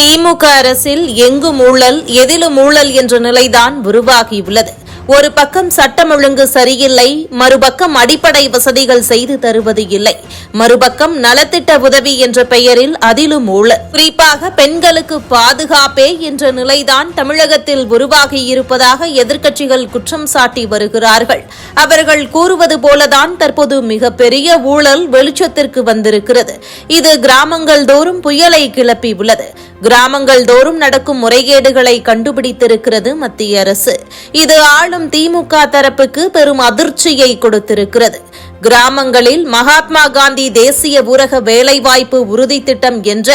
திமுக அரசில் எங்கும் ஊழல் எதிலும் ஊழல் என்ற நிலைதான் உருவாகியுள்ளது. ஒரு பக்கம் சட்டம் ஒழுங்கு சரியில்லை மறுபக்கம் அடிப்படை வசதிகள் செய்து தருவது இல்லை. மறுபக்கம் நலத்திட்ட உதவி என்ற பெயரில் அதிலும் ஊழல். குறிப்பாக பெண்களுக்கு பாதுகாப்பே என்ற நிலைதான் தமிழகத்தில் உருவாகியிருப்பதாக எதிர்க்கட்சிகள் குற்றம் சாட்டி வருகிறார்கள். அவர்கள் கூறுவது போலதான் தற்போது மிகப்பெரிய ஊழல் வெளிச்சத்திற்கு வந்திருக்கிறது. இது கிராமங்கள் தோறும் புயலை கிளப்பியுள்ளது. கிராமங்கள் தோறும் நடக்கும் முறைகேடுகளை கண்டுபிடித்திருக்கிறது மத்திய அரசு. இது ஆளும் திமுக தரப்புக்கு பெரும் அதிர்ச்சியை கொடுத்திருக்கிறது. கிராமங்களில் மகாத்மா காந்தி தேசிய ஊரக வேலைவாய்ப்பு உறுதி திட்டம் என்ற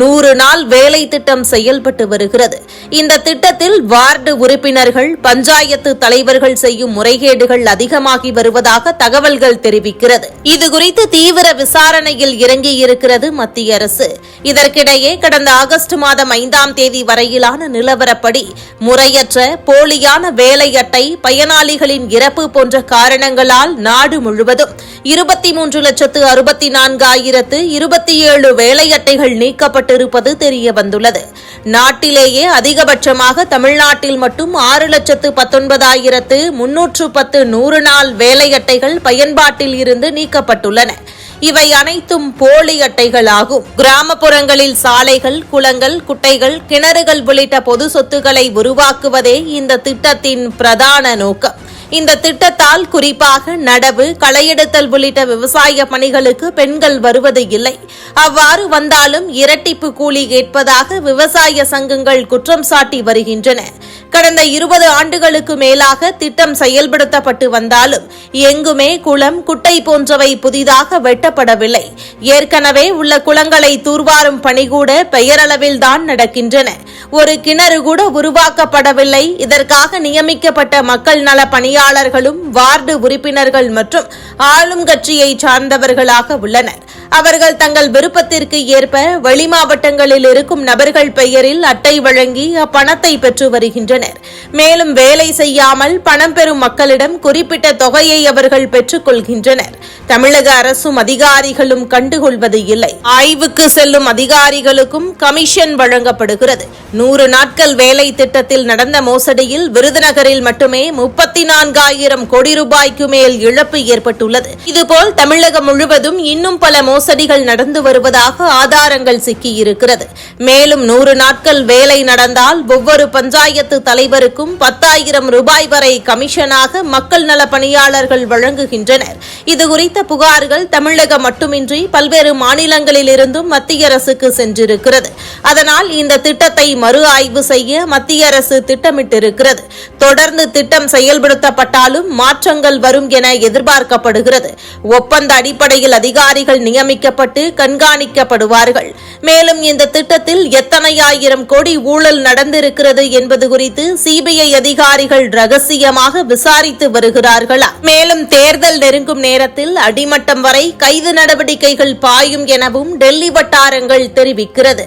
நூறு நாள் வேலை திட்டம் செயல்பட்டு வருகிறது. இந்த திட்டத்தில் வார்டு உறுப்பினர்கள் பஞ்சாயத்து தலைவர்கள் செய்யும் முறைகேடுகள் அதிகமாகி வருவதாக தகவல்கள் தெரிவிக்கிறது. இதுகுறித்து தீவிர விசாரணையில் இறங்கியிருக்கிறது மத்திய அரசு. இதற்கிடையே கடந்த ஆகஸ்ட் மாதம் ஐந்தாம் தேதி வரையிலான நிலவரப்படி முறையற்ற போலியான வேலை அட்டை பயனாளிகளின் இறப்பு போன்ற காரணங்களால் நாடு முழுவதும் இருபத்தி மூன்று லட்சத்து அறுபத்தி நான்காயிரத்து இருபத்தி ஏழு வேலை அட்டைகள் நீக்கப்பட்டிருப்பது தெரிய வந்துள்ளது நாட்டிலேயே அதிகபட்சமாக தமிழ்நாட்டில் மட்டும் ஆறு லட்சத்து பத்தொன்பதாயிரத்து முன்னூற்று பத்து நூறு நாள் வேலை அட்டைகள் பயன்பாட்டில் இருந்து நீக்கப்பட்டுள்ளன. இவை அனைத்தும் போலி அட்டைகள் ஆகும். கிராமப்புறங்களில் சாலைகள் குளங்கள் குட்டைகள் கிணறுகள் உள்ளிட்ட பொது சொத்துக்களை உருவாக்குவதே இந்த திட்டத்தின் பிரதான நோக்கம். இந்த திட்டத்தால் குறிப்பாக நடவு களையெடுத்தல் உள்ளிட்ட விவசாய பணிகளுக்கு பெண்கள் வருவது இல்லை. அவ்வாறு வந்தாலும் இரட்டிப்பு கூலி கேட்பதாக விவசாய சங்கங்கள் குற்றம் சாட்டி வருகின்றன. கடந்த இருபது ஆண்டுகளுக்கு மேலாக திட்டம் செயல்படுத்தப்பட்டு வந்தாலும் எங்குமே குளம் குட்டை போன்றவை புதிதாக வெட்டப்படவில்லை. ஏற்கனவே உள்ள குளங்களை தூர்வாரும் பணி கூட பெயரளவில்தான் நடக்கின்றன. ஒரு கிணறு கூட உருவாக்கப்படவில்லை. இதற்காக நியமிக்கப்பட்ட மக்கள் நல பணியாளர்களும் வார்டு உறுப்பினர்கள் மற்றும் ஆளும் கட்சியை சார்ந்தவர்களாக உள்ளனர். அவர்கள் தங்கள் விருப்பத்திற்கு ஏற்ப வெளி மாவட்டங்களில் இருக்கும் நபர்கள் பெயரில் அட்டை வழங்கி அப்பணத்தை பெற்று வருகின்றனர். மேலும் வேலை செய்யாமல் பணம் பெறும் மக்களிடம் குறிப்பிட்ட தொகையை அவர்கள் பெற்றுக் கொள்கின்றனர். தமிழக அரசும் அதிகாரிகளும் கண்டுகொள்வது இல்லை. ஆய்வுக்கு செல்லும் அதிகாரிகளுக்கும் கமிஷன் வழங்கப்படுகிறது. நூறு நாட்கள் வேலை திட்டத்தில் நடந்த மோசடியில் விருதுநகரில் மட்டுமே முப்பத்தி நான்காயிரம் கோடி ரூபாய்க்கு மேல் இழப்பு ஏற்பட்டுள்ளது. இதுபோல் தமிழகம் முழுவதும் இன்னும் பல மோசடிகள் நடந்து வருவதாக ஆதாரங்கள் சிக்கியிருக்கிறது. மேலும் நூறு நாட்கள் வேலை நடந்தால் ஒவ்வொரு பஞ்சாயத்து தலைவருக்கும் பத்தாயிரம் ரூபாய் வரை கமிஷனாக மக்கள் நல பணியாளர்கள் வழங்குகின்றனர். இதுகுறித்த புகார்கள் தமிழகம் மட்டுமின்றி பல்வேறு மாநிலங்களிலிருந்தும் மத்திய அரசுக்கு சென்றிருக்கிறது. அதனால் இந்த திட்டத்தை மறு ஆய்வு செய்ய மத்திய அரசு திட்டமிட்டிருக்கிறது. தொடர்ந்து திட்டம் செயல்படுத்தப்பட்டாலும் மாற்றங்கள் வரும் என எதிர்பார்க்கப்படுகிறது. ஒப்பந்த அடிப்படையில் அதிகாரிகள் நியமிக்கப்பட்டு கண்காணிக்கப்படுவார்கள். மேலும் இந்த திட்டத்தில் எத்தனை ஆயிரம் கோடி ஊழல் நடந்திருக்கிறது என்பது குறித்து குறித்து சிபிஐ அதிகாரிகள் ரகசியமாக விசாரித்து வருகிறார்களா? மேலும் தேர்தல் நெருங்கும் நேரத்தில் அடிமட்டம் வரை கைது நடவடிக்கைகள் பாயும் எனவும் டெல்லி வட்டாரங்கள் தெரிவிக்கிறது.